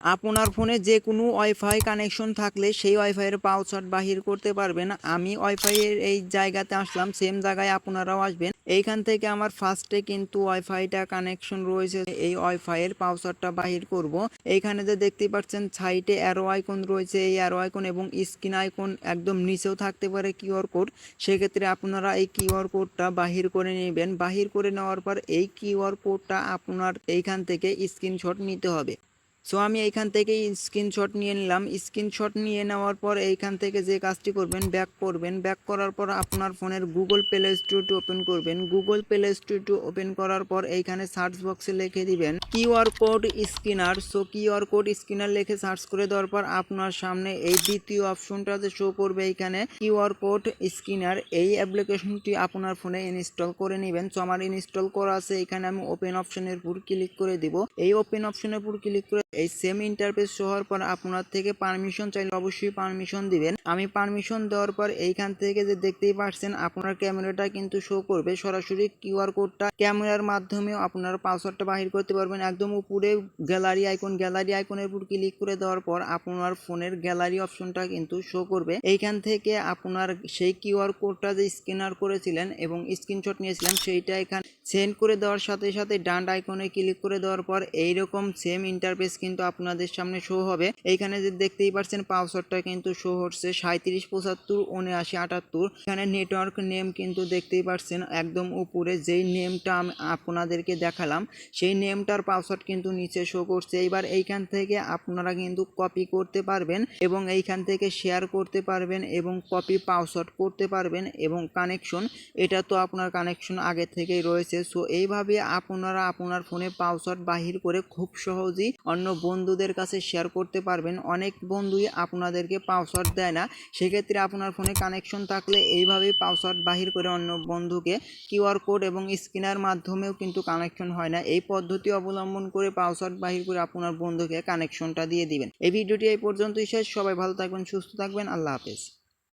আপনার ফোনে যে কোনো ওয়াইফাই কানেকশন থাকলে সেই ওয়াইফাইয়ের পাসওয়ার্ড বাহির করতে পারবেন। আমি ওয়াইফাইয়ের এই জায়গাতে আসলাম সেম জায়গায় আপনারাও আসবেন। এইখান থেকে আমার ফার্স্টে কিন্তু ওয়াইফাইটা কানেকশন রয়েছে, এই ওয়াইফাইয়ের পাসওয়ার্ডটা বাহির করব। এইখানে যে দেখতে পাচ্ছেন সাইটে অ্যারো আইকন রয়েছে, এই অ্যারো আইকন এবং স্ক্রিন আইকন একদম নিচেও থাকতে পারে কিউআর কোড সেক্ষেত্রে আপনারা এই কিউআর কোডটা বাহির করে নেবেন। বাহির করে নেওয়ার পর এই কিউআর কোডটা আপনার এইখান থেকে স্ক্রিনশট নিতে হবে। সো আমি এইখান থেকে স্ক্রিনশট নিয়ে নিলাম। স্ক্রিনশট নিয়ে নেওয়ার পর এইখান থেকে যে কাজটি করবেন ব্যাক করবেন। ব্যাক করার পর আপনার ফোনের গুগল প্লে স্টোরটি ওপেন করবেন। গুগল প্লে স্টোরটি ওপেন করার পর এইখানে সার্চ বক্সে লিখে দিবেন QR code scanner so QR code scanner লিখে সার্চ করে দেওয়ার পর আপনার সামনে এই দ্বিতীয় অপশনটা যে শো করবে এইখানে কিউআর কোড স্ক্যানার এই অ্যাপ্লিকেশনটি আপনার ফোনে ইনস্টল করে নেবেন। সো আমার ইনস্টল করা আছে। এখানে আমি ওপেন অপশনের উপর ক্লিক করে দিব। এই ওপেন অপশনের উপর ক্লিক করে এই সেম ইন্টারফেস হওয়ার পর আপনার থেকে পারমিশন চাইলে অবশ্যই পারমিশন দিবেন। আমি পারমিশন দেওয়ার পর এইখান থেকে যে দেখতেই পাচ্ছেন আপনার ক্যামেরাটা কিন্তু শো করবে। সরাসরি কিউআর কোডটা ক্যামেরার মাধ্যমেও আপনার পাসওয়ার্ডটা বাহির করতে পারবেন। একদম উপরে গ্যালারি আইকন গ্যালারি আইকনের উপর ক্লিক করে দেওয়ার পর আপনার ফোনের গ্যালারি অপশনটা কিন্তু শো করবে। এইখান থেকে আপনার সেই কিউআর কোডটা যে স্ক্যানার করেছিলেন এবং স্ক্রিনশট নিয়েছিলেন, সেইটা এখানে সেন্ড করে দেওয়ার সাথে সাথে ডান আইকনে ক্লিক করে দেওয়ার পর এইরকম সেম ইন্টারফেস কিন্তু আপনাদের সামনে শো হবে। এইখানে যে দেখতেই পাচ্ছেন পাসওয়ার্ডটা কিন্তু শো হচ্ছে সাঁত্রিশ পঁচাত্তর, উনআশি, আটাত্তর। এখানে নেটওয়ার্ক নেম কিন্তু দেখতেই পাচ্ছেন একদম উপরে যেই নেমটা আমি আপনাদেরকে দেখালাম, সেই নেমটার পাসওয়ার্ড কিন্তু নিচে শো করছে। এইবার এইখান থেকে আপনারা কিন্তু কপি করতে পারবেন এবং এইখান থেকে শেয়ার করতে পারবেন এবং কপি পাসওয়ার্ড করতে পারবেন এবং কানেকশন এটা তো আপনার কানেকশন আগে থেকেই রয়েছে। সো এইভাবে আপনারা আপনার ফোনে পাসওয়ার্ড বাহির করে খুব সহজেই অন্য বন্ধুদের কাছে শেয়ার করতে পারবেন। অনেক বন্ধুই আপনাদেরকে পাসওয়ার্ড দেয় না। সেক্ষেত্রে আপনার ফোনে কানেকশন থাকলে এইভাবেই পাসওয়ার্ড বাহির করে অন্য বন্ধুকে কিউআর কোড এবং স্ক্যানার মাধ্যমেও কিন্তু কানেকশন হয় না। এই পদ্ধতি অবলম্বন করে পাসওয়ার্ড বাহির করে আপনার বন্ধুকে কানেকশনটা দিয়ে দিবেন। এই ভিডিওটি এই পর্যন্তই শেষ। সবাই ভালো থাকবেন, সুস্থ থাকবেন। আল্লাহ হাফেজ।